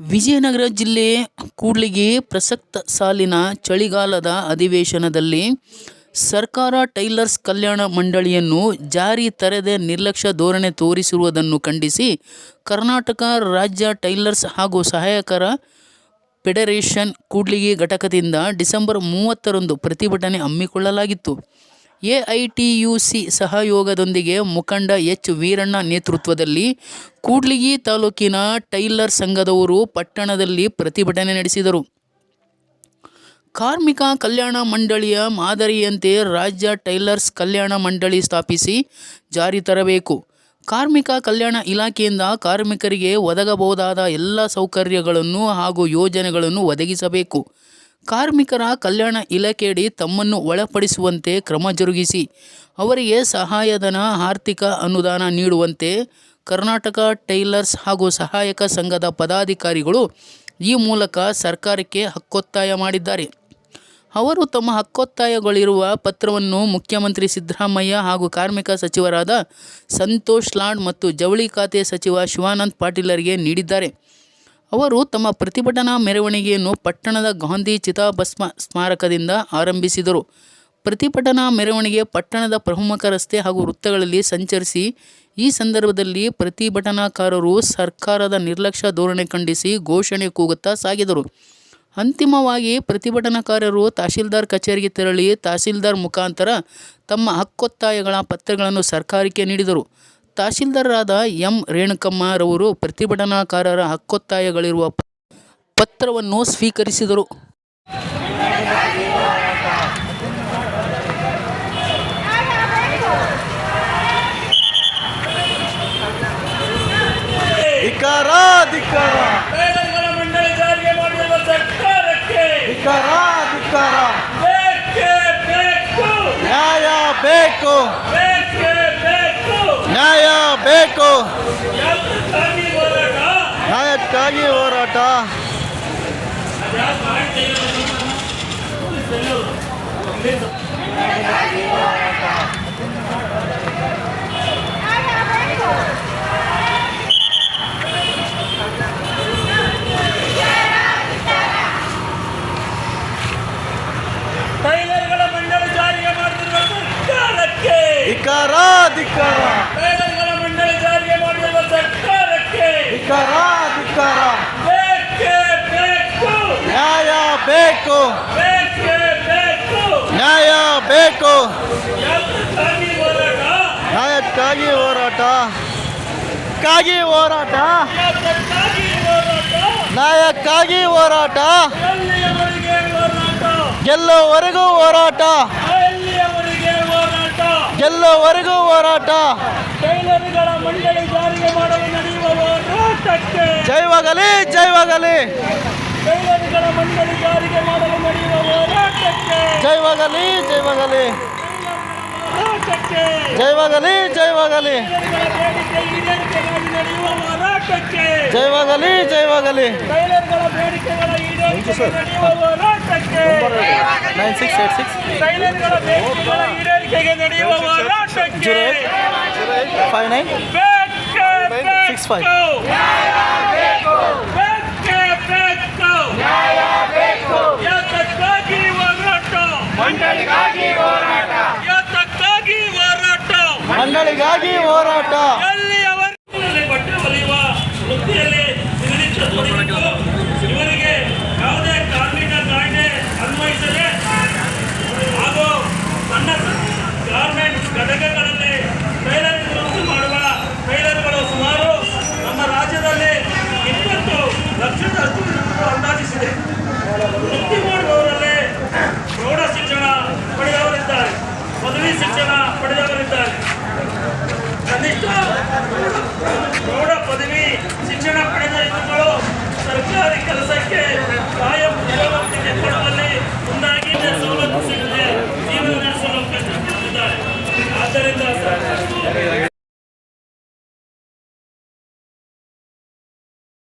ವಿಜಯನಗರ ಜಿಲ್ಲೆ ಕೂಡ್ಲಿಗಿ ಪ್ರಸಕ್ತ ಸಾಲಿನ ಚಳಿಗಾಲದ ಅಧಿವೇಶನದಲ್ಲಿ ಸರ್ಕಾರ ಟೈಲರ್ಸ್ ಕಲ್ಯಾಣ ಮಂಡಳಿಯನ್ನು ಜಾರಿ ತರದೆ ನಿರ್ಲಕ್ಷ್ಯ ಧೋರಣೆ ತೋರಿಸಿರುವುದನ್ನು ಖಂಡಿಸಿ ಕರ್ನಾಟಕ ರಾಜ್ಯ ಟೈಲರ್ಸ್ ಹಾಗೂ ಸಹಾಯಕರ ಫೆಡರೇಷನ್ ಕೂಡ್ಲಿಗಿ ಘಟಕದಿಂದ ಡಿಸೆಂಬರ್ ಮೂವತ್ತರಂದು ಪ್ರತಿಭಟನೆ ಹಮ್ಮಿಕೊಳ್ಳಲಾಗಿತ್ತು. ಎಐಟಿಯುಸಿ ಸಹಯೋಗದೊಂದಿಗೆ ಮುಖಂಡ ಎಚ್ ವೀರಣ್ಣ ನೇತೃತ್ವದಲ್ಲಿ ಕೂಡ್ಲಿಗಿ ತಾಲೂಕಿನ ಟೈಲರ್ ಸಂಘದವರು ಪಟ್ಟಣದಲ್ಲಿ ಪ್ರತಿಭಟನೆ ನಡೆಸಿದರು. ಕಾರ್ಮಿಕ ಕಲ್ಯಾಣ ಮಂಡಳಿಯ ಮಾದರಿಯಂತೆ ರಾಜ್ಯ ಟೈಲರ್ಸ್ ಕಲ್ಯಾಣ ಮಂಡಳಿ ಸ್ಥಾಪಿಸಿ ಜಾರಿ ತರಬೇಕು. ಕಾರ್ಮಿಕ ಕಲ್ಯಾಣ ಇಲಾಖೆಯಿಂದ ಕಾರ್ಮಿಕರಿಗೆ ಒದಗಬಹುದಾದ ಎಲ್ಲ ಸೌಕರ್ಯಗಳನ್ನು ಹಾಗೂ ಯೋಜನೆಗಳನ್ನು ಒದಗಿಸಬೇಕು. ಕಾರ್ಮಿಕರ ಕಲ್ಯಾಣ ಇಲಾಖೆಯಡಿ ತಮ್ಮನ್ನು ಒಳಪಡಿಸುವಂತೆ ಕ್ರಮ ಜರುಗಿಸಿ, ಅವರಿಗೆ ಸಹಾಯಧನ, ಆರ್ಥಿಕ ಅನುದಾನ ನೀಡುವಂತೆ ಕರ್ನಾಟಕ ಟೈಲರ್ಸ್ ಹಾಗೂ ಸಹಾಯಕ ಸಂಘದ ಪದಾಧಿಕಾರಿಗಳು ಈ ಮೂಲಕ ಸರ್ಕಾರಕ್ಕೆ ಹಕ್ಕೊತ್ತಾಯ ಮಾಡಿದ್ದಾರೆ. ಅವರು ತಮ್ಮ ಹಕ್ಕೊತ್ತಾಯಗಳಿರುವ ಪತ್ರವನ್ನು ಮುಖ್ಯಮಂತ್ರಿ ಸಿದ್ದರಾಮಯ್ಯ ಹಾಗೂ ಕಾರ್ಮಿಕ ಸಚಿವರಾದ ಸಂತೋಷ್ ಲಾಡ್ ಮತ್ತು ಜವಳಿ ಖಾತೆ ಸಚಿವ ಶಿವಾನಂದ್ ಪಾಟೀಲರಿಗೆ ನೀಡಿದ್ದಾರೆ. ಅವರು ತಮ್ಮ ಪ್ರತಿಭಟನಾ ಮೆರವಣಿಗೆಯನ್ನು ಪಟ್ಟಣದ ಗಾಂಧಿ ಚಿತಾಭಸ್ಮ ಸ್ಮಾರಕದಿಂದ ಆರಂಭಿಸಿದರು. ಪ್ರತಿಭಟನಾ ಮೆರವಣಿಗೆ ಪಟ್ಟಣದ ಪ್ರಮುಖ ರಸ್ತೆ ಹಾಗೂ ವೃತ್ತಗಳಲ್ಲಿ ಸಂಚರಿಸಿ, ಈ ಸಂದರ್ಭದಲ್ಲಿ ಪ್ರತಿಭಟನಾಕಾರರು ಸರ್ಕಾರದ ನಿರ್ಲಕ್ಷ್ಯ ಧೋರಣೆ ಖಂಡಿಸಿ ಘೋಷಣೆ ಕೂಗುತ್ತಾ ಸಾಗಿದರು. ಅಂತಿಮವಾಗಿ ಪ್ರತಿಭಟನಾಕಾರರು ತಹಶೀಲ್ದಾರ್ ಕಚೇರಿಗೆ ತೆರಳಿ ತಹಸೀಲ್ದಾರ್ ಮುಖಾಂತರ ತಮ್ಮ ಹಕ್ಕೊತ್ತಾಯಗಳ ಪತ್ರಗಳನ್ನು ಸರ್ಕಾರಕ್ಕೆ ನೀಡಿದರು. ತಹಶೀಲ್ದಾರರಾದ ಎಂ ರೇಣುಕಮ್ಮರವರು ಪ್ರತಿಭಟನಾಕಾರರ ಹಕ್ಕೊತ್ತಾಯಗಳಿರುವ ಪತ್ರವನ್ನು ಸ್ವೀಕರಿಸಿದರು. ಧಿಕ್ಕಾರ ಧಿಕ್ಕಾರ ಟೈಲರ್ಗಳ ಮಂಡಳಿ ಜಾರಿಗೆ ಮಾಡಿರುವ ಸರ್ಕಾರಕ್ಕೆ ಧಿಕ್ಕಾರ ಧಿಕ್ಕಾರ ಬೇಕೇ ಬೇಕು ನ್ಯಾಯ ಬೇಕು ಬೇಕೇ ಬೇಕು ನ್ಯಾಯ ಬೇಕು. ನ್ಯಾಯಕ್ಕಾಗಿ ಹೋರಾಟ. ಟೈಲರ್ಗಳ ಮಂಡಳಿ ಜಾರಿಗೆ ಮಾಡಿರುವ ಸರ್ಕಾರಕ್ಕೆ ಧಿಕ್ಕಾರ ಧಿಕ್ಕಾರ ಟೈಲರ್ಗಳ ಮಂಡಳಿ ಜಾರಿಗೆ ಮಾಡಿರುವ ಸರ್ಕಾರಕ್ಕೆ ಧಿಕ್ಕಾರ ಧಿಕ್ಕಾರ ಬೇಕೇ ಬೇಕು ನ್ಯಾಯ ಬೇಕು. ನ್ಯಾಯ ಬೇಕು. ಯಾತಕ್ಕಾಗಿ ಹೋರಾಟ. ನ್ಯಾಯಕ್ಕಾಗಿ ಹೋರಾಟ. ನ್ಯಾಯಕ್ಕಾಗಿ ಹೋರಾಟ. ಎಲ್ಲಿಯವರೆಗೆ ಹೋರಾಟ. ಗೆಲ್ಲೋವರೆಗೂ ಹೋರಾಟ. ಜೈವಾಗಲಿ ಜೈವಾಗಲಿ. ಟೈಲರ್ಗಳ ಮಂಡಳಿ ಜಾರಿಗೆ ಮಾಡಲು ನಡೆಯುವ ಹೋರಾಟಕ್ಕೆ ಜೈವಾಗಲಿ ಜೈವಾಗಲಿ ಹೋರಾಟಕ್ಕೆ ಜೈವಾಗಲಿ ಜೈವಾಗಲಿ ಟೈಲರ್ಗಳ ಬೇಡಿಕೆ ಈಡೇರಿಕೆಗಾಗಿ ನಡೆಯುವ ಹೋರಾಟಕ್ಕೆ ಜೈವಾಗಲಿ ಜೈವಾಗಲಿ ಟೈಲರ್ಗಳ ಬೇಡಿಕೆಗಳ ಈಡೇರಿಕೆಗೆ ನಡೆಯುವ ಹೋರಾಟಕ್ಕೆ ನೈನ್ ಸಿಕ್ಸ್ ಏಟ್ ಸಿಕ್ಸ್ ಟೈಲರ್ಗಳ ಬೇಡಿಕೆಗಳ ಈಡೇರಿಕೆಗೆ ನಡೆಯುವ ಹೋರಾಟಕ್ಕೆ ಫೈವ್ ನೈನ್ ಬೇಕೇ Six ಮಂಡಳಿಗಾಗಿ ಹೋರಾಟ.